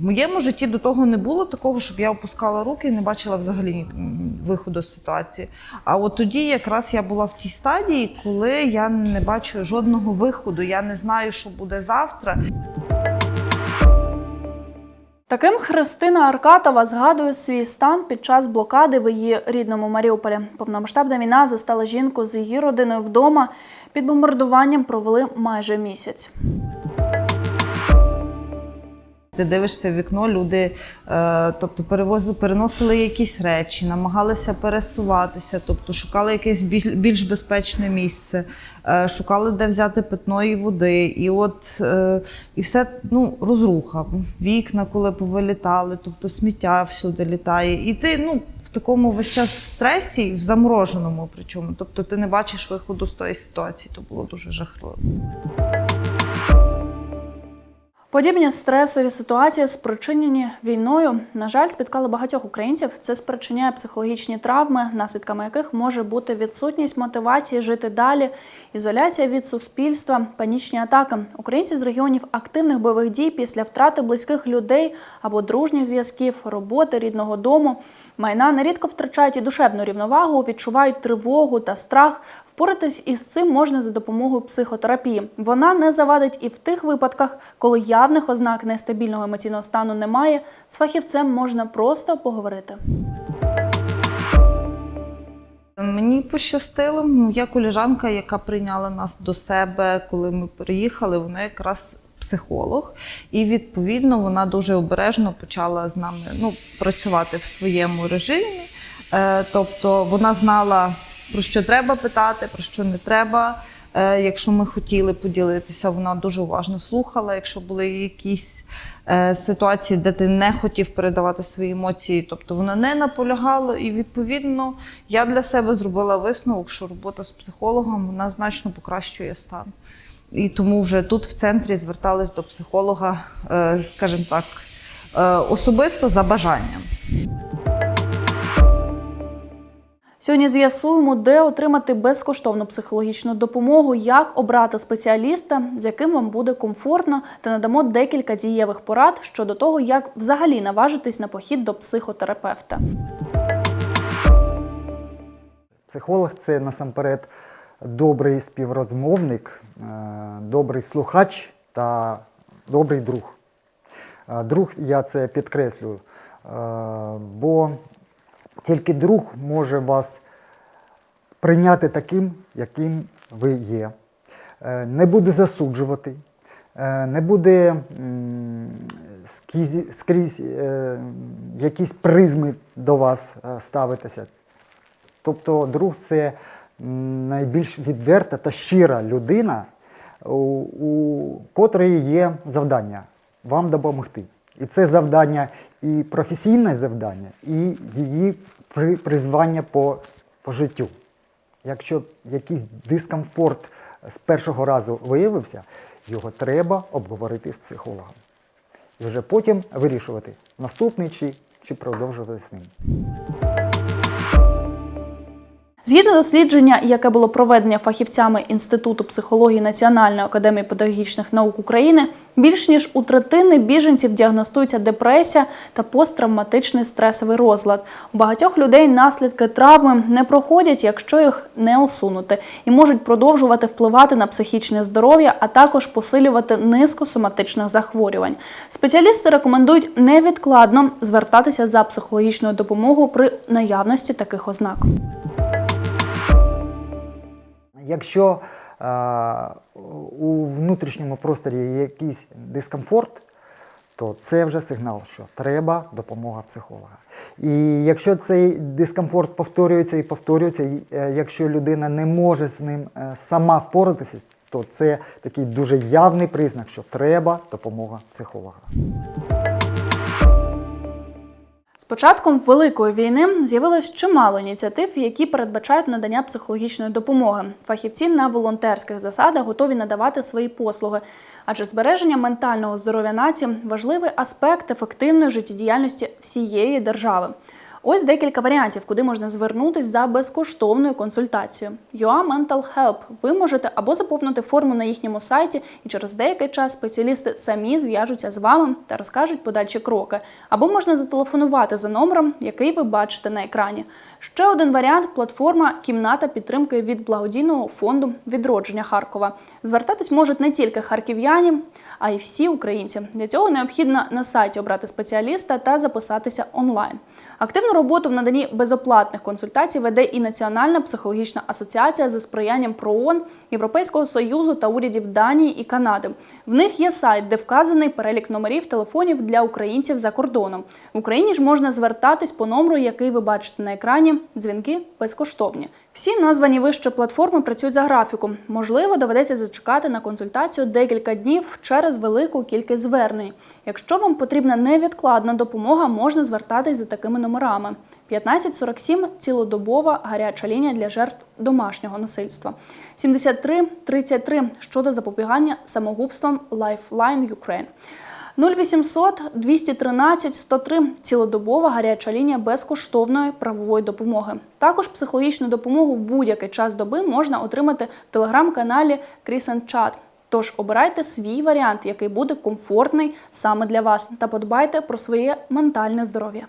в моєму житті до того не було такого, щоб я опускала руки і не бачила взагалі виходу з ситуації. А от тоді якраз я була в тій стадії, коли я не бачу жодного виходу, я не знаю, що буде завтра. Таким Христина Аркатова згадує свій стан під час блокади в її рідному Маріуполі. Повномасштабна війна застала жінку з її родиною вдома. Під бомбардуванням провели майже місяць. Ти дивишся в вікно, люди е, тобто перевозили, переносили якісь речі, намагалися пересуватися, тобто шукали якесь більш, більш безпечне місце, е, шукали, де взяти питної води. І от е, і все ну, розруха. Вікна, коли повилітали, тобто сміття всюди літає. І ти ну, в такому весь час в стресі, в замороженому причому. Тобто ти не бачиш виходу з тої ситуації. То було дуже жахливо. Подібні стресові ситуації, спричинені війною, на жаль, спіткали багатьох українців. Це спричиняє психологічні травми, наслідками яких може бути відсутність мотивації жити далі, ізоляція від суспільства, панічні атаки. Українці з регіонів активних бойових дій після втрати близьких людей або дружніх зв'язків, роботи, рідного дому, майна нерідко втрачають і душевну рівновагу, відчувають тривогу та страх. Впоратись із цим можна за допомогою психотерапії. Вона не завадить і в тих випадках, коли явних ознак нестабільного емоційного стану немає. З фахівцем можна просто поговорити. Мені пощастило. Моя коліжанка, яка прийняла нас до себе, коли ми переїхали, вона якраз психолог, і відповідно вона дуже обережно почала з нами ну, працювати в своєму режимі. Е, тобто вона знала, про що треба питати, про що не треба. Е, Якщо ми хотіли поділитися, вона дуже уважно слухала. Якщо були якісь е, ситуації, де ти не хотів передавати свої емоції, тобто вона не наполягала. І відповідно я для себе зробила висновок, що робота з психологом вона значно покращує стан. І тому вже тут в центрі звертались до психолога, е, скажімо так, особисто за бажанням. Сьогодні з'ясуємо, де отримати безкоштовну психологічну допомогу, як обрати спеціаліста, з яким вам буде комфортно, та надамо декілька дієвих порад щодо того, як взагалі наважитись на похід до психотерапевта. Психолог це насамперед добрий співрозмовник, е, добрий слухач та добрий друг. Е, Друг, я це підкреслюю, е, бо тільки друг може вас прийняти таким, яким ви є. Е, Не буде засуджувати, е, не буде скрізь е, якісь призми до вас ставитися. Тобто друг це найбільш відверта та щира людина, у котрої є завдання вам допомогти. І це завдання і професійне завдання, і її при, призвання по, по життю. Якщо якийсь дискомфорт з першого разу виявився, його треба обговорити з психологом. І вже потім вирішувати, наступний чи, чи продовжувати з ним. Згідно дослідження, яке було проведено фахівцями Інституту психології Національної академії педагогічних наук України, більш ніж у третини біженців діагностується депресія та посттравматичний стресовий розлад. У багатьох людей наслідки травми не проходять, якщо їх не усунути, і можуть продовжувати впливати на психічне здоров'я, а також посилювати низку соматичних захворювань. Спеціалісти рекомендують невідкладно звертатися за психологічною допомогою при наявності таких ознак. Якщо е, у внутрішньому просторі є якийсь дискомфорт, то це вже сигнал, що треба допомога психолога. І якщо цей дискомфорт повторюється і повторюється, е, якщо людина не може з ним е, сама впоратися, то це такий дуже явний признак, що треба допомога психолога. Початком Великої війни з'явилось чимало ініціатив, які передбачають надання психологічної допомоги. Фахівці на волонтерських засадах готові надавати свої послуги, адже збереження ментального здоров'я нації важливий аспект ефективної життєдіяльності всієї держави. Ось декілька варіантів, куди можна звернутись за безкоштовною консультацією. UA Mental Help. Ви можете або заповнити форму на їхньому сайті, і через деякий час спеціалісти самі зв'яжуться з вами та розкажуть подальші кроки. Або можна зателефонувати за номером, який ви бачите на екрані. Ще один варіант платформа Кімната підтримки від благодійного фонду відродження Харкова. Звертатись можуть не тільки харків'яні, а й всі українці. Для цього необхідно на сайті обрати спеціаліста та записатися онлайн. Активну роботу в наданні безоплатних консультацій веде і Національна психологічна асоціація за сприянням ПРООН, Європейського союзу та урядів Данії і Канади. В них є сайт, де вказаний перелік номерів телефонів для українців за кордоном. В Україні ж можна звертатись по номеру, який ви бачите на екрані. Дзвінки безкоштовні. Всі названі вище платформи працюють за графіком. Можливо, доведеться зачекати на консультацію декілька днів через велику кількість звернень. Якщо вам потрібна невідкладна допомога, можна звертатись за такими номерами: 1547 – цілодобова гаряча лінія для жертв домашнього насильства, 73 33 щодо запобігання самогубствам Lifeline Ukraine. 0800 213 103 – цілодобова гаряча лінія безкоштовної правової допомоги. Також психологічну допомогу в будь-який час доби можна отримати в телеграм-каналі Chat. Тож обирайте свій варіант, який буде комфортний саме для вас, та подбайте про своє ментальне здоров'я.